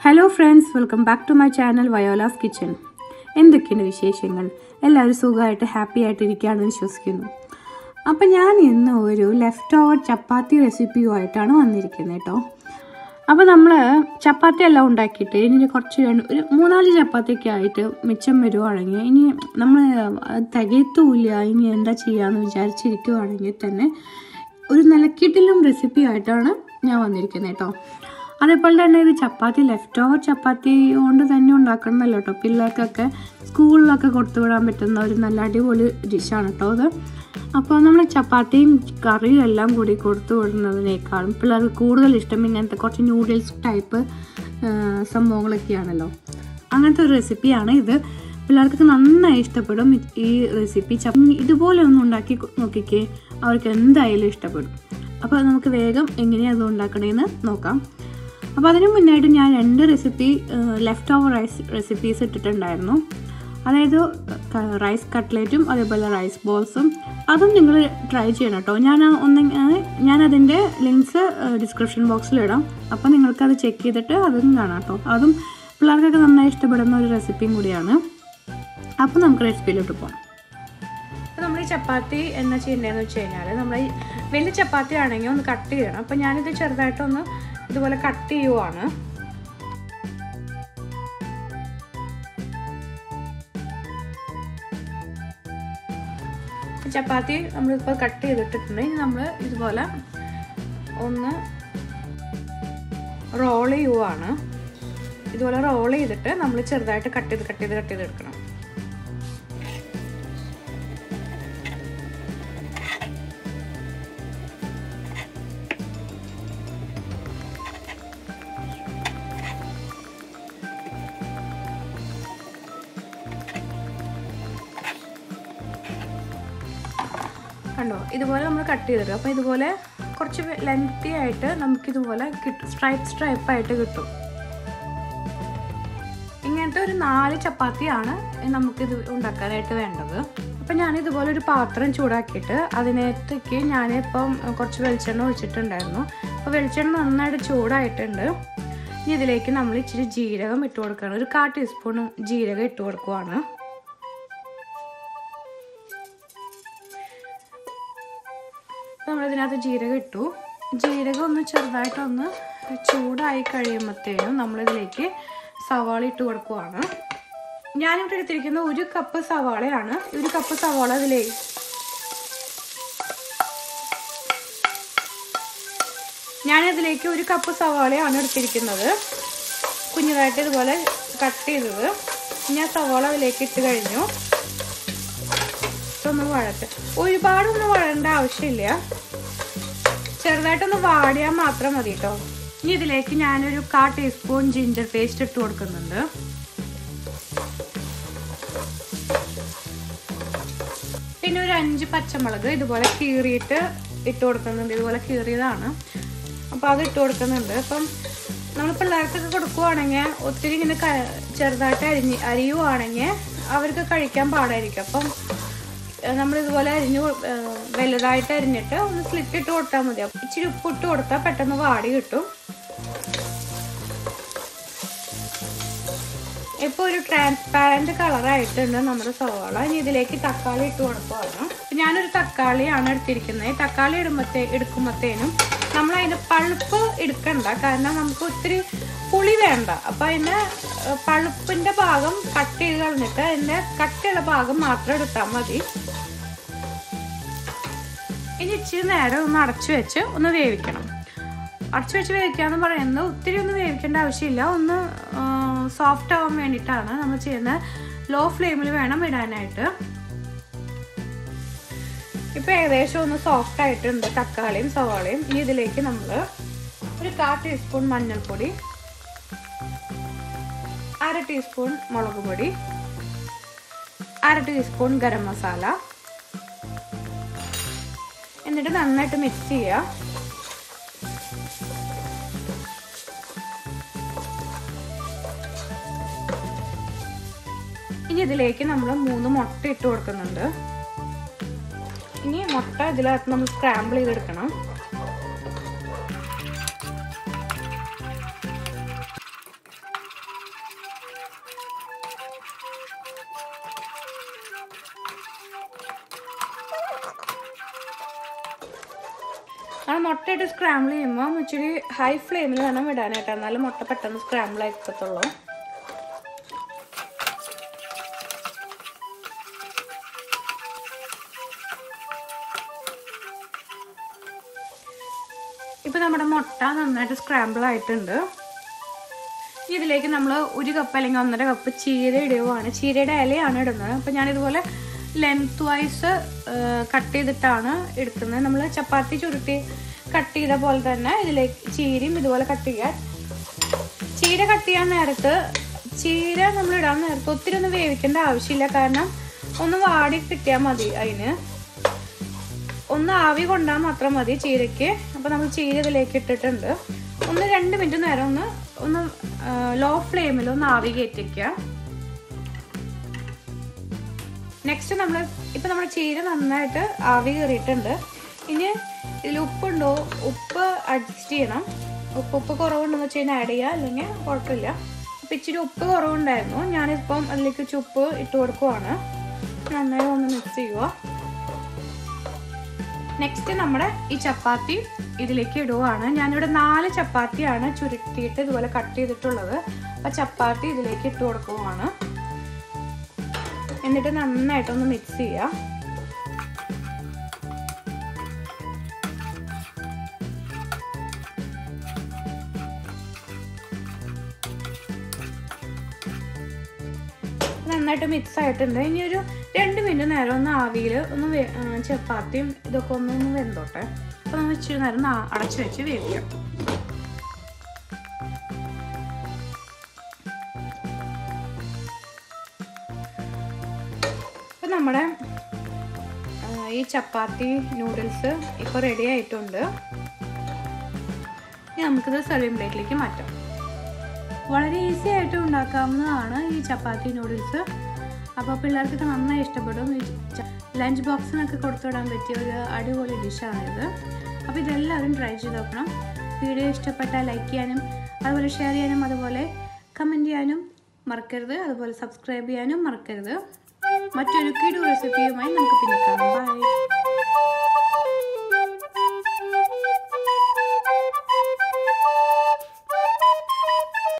Hello friends welcome back to my channel Viola's kitchen എന്തൊക്കെയാണ് വിശേഷങ്ങൾ? എല്ലാവരും സുഖമായിട്ട് ഹാപ്പി ആയിട്ട് ഇരിക്കുകയാണെന്ന് വിശ്വസിക്കുന്നു. അപ്പം ഞാൻ ഇന്ന് ഒരു ലെഫ്റ്റ് ഓവർ ചപ്പാത്തി റെസിപ്പിയുമായിട്ടാണ് വന്നിരിക്കുന്നത് കേട്ടോ. അപ്പോൾ നമ്മൾ ചപ്പാത്തി എല്ലാം ഉണ്ടാക്കിയിട്ട് ഇനി കുറച്ച് ഒരു മൂന്നാൽ ചപ്പാത്തിയൊക്കെ ആയിട്ട് മിച്ചം വരുവാണെങ്കിൽ ഇനി നമ്മൾ തികയത്തുമില്ല ഇനി എന്താ ചെയ്യാന്ന് വിചാരിച്ചിരിക്കുവാണെങ്കിൽ തന്നെ ഒരു നിലക്കിട്ടിലും റെസിപ്പി ആയിട്ടാണ് ഞാൻ വന്നിരിക്കുന്നത് കേട്ടോ. അതേപോലെ തന്നെ ഇത് ചപ്പാത്തി ലെഫ്റ്റ് ഓവർ ചപ്പാത്തി കൊണ്ട് തന്നെ ഉണ്ടാക്കണമെന്നല്ല കേട്ടോ പിള്ളേർക്കൊക്കെ സ്കൂളിലൊക്കെ കൊടുത്തു വിടാൻ പറ്റുന്ന ഒരു നല്ല അടിപൊളി ഡിഷാണ് കേട്ടോ അത് അപ്പോൾ നമ്മൾ ചപ്പാത്തിയും കറിയും എല്ലാം കൂടി കൊടുത്തു വിടുന്നതിനേക്കാളും പിള്ളേർക്ക് കൂടുതൽ ഇഷ്ടം ഇങ്ങനത്തെ കുറച്ച് ന്യൂഡിൽസ് ടൈപ്പ് സംഭവങ്ങളൊക്കെയാണല്ലോ. അങ്ങനത്തെ ഒരു റെസിപ്പിയാണ് ഇത്. പിള്ളേർക്ക് നന്നായി ഇഷ്ടപ്പെടും ഈ റെസിപ്പി ഇതുപോലെ ഒന്ന് ഉണ്ടാക്കി നോക്കിക്കേ. അവർക്ക് എന്തായാലും ഇഷ്ടപ്പെടും. അപ്പോൾ നമുക്ക് വേഗം എങ്ങനെയാണ് അത് ഉണ്ടാക്കണേന്ന് നോക്കാം. അപ്പോൾ അതിനു മുന്നായിട്ട് ഞാൻ രണ്ട് recipe left over rice recipes ഇട്ടിട്ടുണ്ടായിരുന്നു. അതായത് റൈസ് കട്ട്ലേറ്റും അതേപോലെ റൈസ് ബോൾസും അതും നിങ്ങൾ ട്രൈ ചെയ്യണം കേട്ടോ. ഞാൻ ഒന്ന് ഞാനതിന്റെ ലിങ്ക്സ് ഡിസ്ക്രിപ്ഷൻ ബോക്സിലിടാം അപ്പോൾ നിങ്ങൾക്കത് ചെക്ക് ചെയ്തിട്ട് അതും കാണാം കേട്ടോ. അതും പിള്ളേർക്കൊക്കെ നന്നായി ഇഷ്ടപ്പെടുന്ന ഒരു റെസിപ്പിയും കൂടിയാണ്. അപ്പോൾ നമുക്ക് റെസിപ്പിയിലോട്ട് പോകാം നമ്മൾ ഈ ചപ്പാത്തി എന്നാ ചെയ്യേണ്ടതെന്ന് വെച്ച് കഴിഞ്ഞാൽ നമ്മൾ ഈ വലിയ ചപ്പാത്തി ആണെങ്കിൽ ഒന്ന് കട്ട് ചെയ്യണം. അപ്പോൾ ഞാനിത് ചെറുതായിട്ടൊന്ന് ഇതുപോലെ കട്ട് ചെയ്യുവാണ്. ചപ്പാത്തി നമ്മളിപ്പോൾ കട്ട് ചെയ്തിട്ടിട്ടുണ്ട്. ഇനി നമ്മൾ ഇതുപോലെ ഒന്ന് റോൾ ചെയ്യുവാണ്. ഇതുപോലെ റോൾ ചെയ്തിട്ട് നമ്മൾ ചെറുതായിട്ട് കട്ട് ചെയ്ത് കട്ട് ചെയ്ത് കട്ട് ചെയ്ത് കണ്ടോ? ഇതുപോലെ നമ്മൾ കട്ട് ചെയ്തിട്ട് അപ്പോൾ ഇതുപോലെ കുറച്ച് ലെങ്തി ആയിട്ട് നമുക്കിതുപോലെ കിട്ടും സ്ട്രൈപ്പ് സ്ട്രൈപ്പ് ആയിട്ട് കിട്ടും. ഇങ്ങനത്തെ ഒരു നാല് ചപ്പാത്തിയാണ് നമുക്കിത് ഉണ്ടാക്കാനായിട്ട് വേണ്ടത്. അപ്പം ഞാൻ ഇതുപോലെ ഒരു പാത്രം ചൂടാക്കിയിട്ട് അതിനകത്തേക്ക് ഞാനിപ്പം കുറച്ച് വെളിച്ചെണ്ണ ഒഴിച്ചിട്ടുണ്ടായിരുന്നു. അപ്പോൾ വെളിച്ചെണ്ണ നന്നായിട്ട് ചൂടായിട്ടുണ്ട്. ഇനി ഇതിലേക്ക് നമ്മൾ ഇച്ചിരി ജീരകം ഇട്ട് കൊടുക്കുകയാണ്. ഒരു കാ ടീസ്പൂൺ ജീരകം ഇട്ട് കൊടുക്കുവാണ്. നമ്മളിതിനകത്ത് ജീരകം ഇട്ടു. ജീരകം ഒന്ന് ചെറുതായിട്ടൊന്ന് ചൂടായി കഴിയുമ്പോഴത്തേനും നമ്മളിതിലേക്ക് സവാള ഇട്ട് കൊടുക്കുവാണ്. ഞാനിവിടെ എടുത്തിരിക്കുന്നത് ഒരു കപ്പ് സവാളയാണ്. ഒരു കപ്പ് സവാള ഇതിലേ ഞാനിതിലേക്ക് ഒരു കപ്പ് സവാളയാണ് എടുത്തിരിക്കുന്നത്. കുഞ്ഞതായിട്ട് ഇതുപോലെ കട്ട് ചെയ്തത്. ഞാൻ സവാള അതിലേക്ക് ഇട്ട് കഴിഞ്ഞു. ഒന്ന് വഴട്ട് ഒരുപാടൊന്നും വഴണ്ട ആവശ്യമില്ല. ചെറുതായിട്ടൊന്ന് വാടിയാൽ മാത്രം മതി കേട്ടോ ഇനി ഇതിലേക്ക് ഞാനൊരു കാ ടീസ്പൂൺ ജിഞ്ചർ പേസ്റ്റ് ഇട്ട് കൊടുക്കുന്നുണ്ട്. പിന്നെ ഒരു അഞ്ച് പച്ചമുളക് ഇതുപോലെ കീറിയിട്ട് ഇട്ട് കൊടുക്കുന്നുണ്ട്. ഇതുപോലെ കീറിയതാണ്. അപ്പോൾ അത് ഇട്ട് കൊടുക്കുന്നുണ്ട്. അപ്പം നമ്മൾ പിള്ളേർക്കൊക്കെ കൊടുക്കുവാണെങ്കിൽ ഒത്തിരി ഇങ്ങനെ ചെറുതായിട്ട് അരിഞ്ഞ് അരിയുവാണെങ്കിൽ അവർക്ക് കഴിക്കാൻ പാടായിരിക്കും. അപ്പം നമ്മൾ ഇതുപോലെ അരിഞ്ഞ് വലുതായിട്ട് അരിഞ്ഞിട്ട് ഒന്ന് സ്ലിറ്റ് ഇട്ട് കൊടുത്താൽ മതി. ഇച്ചിരി ഉപ്പ് ഇട്ട് കൊടുത്താൽ പെട്ടെന്ന് വാടി കിട്ടും. ഇപ്പോൾ ഒരു ട്രാൻസ്പാരന്റ് കളറായിട്ടുണ്ട് നമ്മുടെ സവാള. ഇനി ഇതിലേക്ക് തക്കാളി ഇട്ട് കൊടുക്കുവാണ്. ഞാനൊരു തക്കാളിയാണ് എടുത്തിരിക്കുന്നത്. തക്കാളി ഇടുമ്പത്തേ എടുക്കുമ്പോഴത്തേനും നമ്മൾ അതിന്റെ പഴുപ്പ് എടുക്കണ്ട. കാരണം നമുക്ക് ഒത്തിരി പുളി വേണ്ട. അപ്പം അതിന്റെ പഴുപ്പിന്റെ ഭാഗം കട്ട് ചെയ്ത് കളഞ്ഞിട്ട് അതിന്റെ കട്ടിയുള്ള ഭാഗം മാത്രം എടുത്താൽ മതി. ഇനി ഇച്ചിരി നേരം ഒന്ന് അടച്ചു വെച്ച് ഒന്ന് വേവിക്കണം. അടച്ചു വെച്ച് വേവിക്കുക എന്ന് പറയുന്നത് ഒത്തിരി ഒന്നും വേവിക്കേണ്ട ആവശ്യമില്ല. ഒന്ന് സോഫ്റ്റ് ആവാൻ വേണ്ടിയിട്ടാണ് നമ്മൾ ചെയ്യുന്ന ലോ ഫ്ലെയിമിൽ വേണം ഇടാനായിട്ട്. ഇപ്പോൾ ഏകദേശം ഒന്ന് സോഫ്റ്റ് ആയിട്ടുണ്ട് തക്കാളിയും സവാളയും. ഇതിലേക്ക് നമ്മൾ ഒരു കാ ടീസ്പൂൺ മഞ്ഞൾപ്പൊടി അര ടീസ്പൂൺ മുളക് പൊടി അര ടീസ്പൂൺ ഗരം മസാല. എന്നിട്ട് നന്നായിട്ട് മിക്സ് ചെയ്യുക ഇനി ഇതിലേക്ക് നമ്മൾ മൂന്ന് മുട്ട ഇട്ട് കൊടുക്കുന്നുണ്ട്. ഇനി മുട്ട ഇതിനകത്ത് നമ്മൾ സ്ക്രാമ്പിൾ ചെയ്തെടുക്കണം. കാരണം മുട്ടയിട്ട് സ്ക്രാമ്പിൾ ചെയ്യുമ്പോൾ ഇച്ചിരി ഹൈ ഫ്ലെയിമിൽ വേണം വിടാനായിട്ട് എന്നാലും മുട്ട പെട്ടെന്ന് സ്ക്രാമ്പിൾ ആയിക്കത്തുള്ളൂ ഇപ്പം നമ്മുടെ മുട്ട നന്നായിട്ട് സ്ക്രാമ്പിൾ ആയിട്ടുണ്ട്. ഇതിലേക്ക് നമ്മൾ ഒരു കപ്പ് അല്ലെങ്കിൽ ഒന്നര കപ്പ് ചീര ഇടുകയാണ് ചീരയുടെ ഇലയാണ് ഇടുന്നത്. അപ്പം ഞാനിതുപോലെ ലെങ്ത് വൈസ് കട്ട് ചെയ്തിട്ടാണ് എടുക്കുന്നത്. നമ്മൾ ചപ്പാത്തി ചുരുട്ടി കട്ട് ചെയ്ത പോലെ തന്നെ ഇതിലേക്ക് ചീരയും ഇതുപോലെ കട്ട് ചെയ്യാൻ ചീര കട്ട് ചെയ്യാൻ നേരത്ത് ചീര നമ്മൾ ഇടാൻ നേരത്ത് ഒത്തിരി ഒന്നും വേവിക്കേണ്ട ആവശ്യമില്ല. കാരണം ഒന്ന് വാടി കിട്ടിയാൽ മതി അതിന്. ഒന്ന് ആവി കൊണ്ടാൽ മാത്രം മതി ചീരയ്ക്ക്. അപ്പോൾ നമ്മൾ ചീര ഇതിലേക്ക് ഇട്ടിട്ടുണ്ട്. ഒന്ന് രണ്ട് മിനിറ്റ് നേരം ഒന്ന് ഒന്ന് ലോ ഫ്ലെയിമിൽ ഒന്ന് ആവി കയറ്റിക്കുക നെക്സ്റ്റ് നമ്മൾ ഇപ്പം നമ്മൾ ചീര നന്നായിട്ട് ആവി കയറിയിട്ടുണ്ട്. ഇനി ഇതിൽ ഉപ്പുണ്ടോ? ഉപ്പ് അഡ്ജസ്റ്റ് ചെയ്യണം. ഉപ്പ് ഉപ്പ് കുറവുണ്ടെന്ന് വെച്ച് കഴിഞ്ഞാൽ ആഡ് ചെയ്യുക. അല്ലെങ്കിൽ കുഴപ്പമില്ല. അപ്പം ഇച്ചിരി ഉപ്പ് കുറവുണ്ടായിരുന്നു. ഞാനിപ്പം അതിലേക്ക് ചുപ്പ് ഇട്ട് കൊടുക്കുവാണ്. നന്നായി ഒന്ന് മിക്സ് ചെയ്യുക. നെക്സ്റ്റ് നമ്മുടെ ഈ ചപ്പാത്തി ഇതിലേക്ക് ഇടുവാണ്. ഞാനിവിടെ നാല് ചപ്പാത്തിയാണ് ചുരുട്ടിയിട്ട് ഇതുപോലെ കട്ട് ചെയ്തിട്ടുള്ളത്. അപ്പം ചപ്പാത്തി ഇതിലേക്ക് ഇട്ട് കൊടുക്കുവാണ്. എന്നിട്ട് നന്നായിട്ടൊന്ന് മിക്സ് ചെയ്യുക നന്നായിട്ട് മിക്സ് ആയിട്ടുണ്ട്. ഇനി ഒരു രണ്ട് മിനിറ്റ് നേരം ഒന്ന് ആവിയിൽ ഒന്ന് ചപ്പാത്തിയും ഇതൊക്കെ ഒന്ന് വെന്തോട്ടെ. അപ്പോൾ നമ്മൾ ഇച്ചിരി നേരം അടച്ചു വെച്ച് വേവിക്കാം. നമ്മുടെ ഈ ചപ്പാത്തി നൂഡിൽസ് ഇപ്പോൾ റെഡി ആയിട്ടുണ്ട്. ഇനി നമുക്കിത് സെർവിങ് പ്ലേറ്റിലേക്ക് മാറ്റാം. വളരെ ഈസി ആയിട്ട് ഉണ്ടാക്കാവുന്നതാണ് ഈ ചപ്പാത്തി നൂഡിൽസ് അപ്പോൾ പിള്ളേർക്കൊക്കെ നന്നായി ഇഷ്ടപ്പെടും. ഈ ലഞ്ച് ബോക്സിനൊക്കെ കൊടുത്തുവിടാൻ പറ്റിയ ഒരു അടിപൊളി ഡിഷാണിത് അപ്പോൾ ഇതെല്ലാവരും ട്രൈ ചെയ്ത് നോക്കണം. വീഡിയോ ഇഷ്ടപ്പെട്ടാൽ ലൈക്ക് ചെയ്യാനും അതുപോലെ ഷെയർ ചെയ്യാനും അതുപോലെ കമന്റ് ചെയ്യാനും മറക്കരുത്. അതുപോലെ സബ്സ്ക്രൈബ് ചെയ്യാനും മറക്കരുത്. മറ്റൊരു കിടു റെസിപ്പിയുമായി നമുക്ക് പിന്നെ കാണാം. ബൈ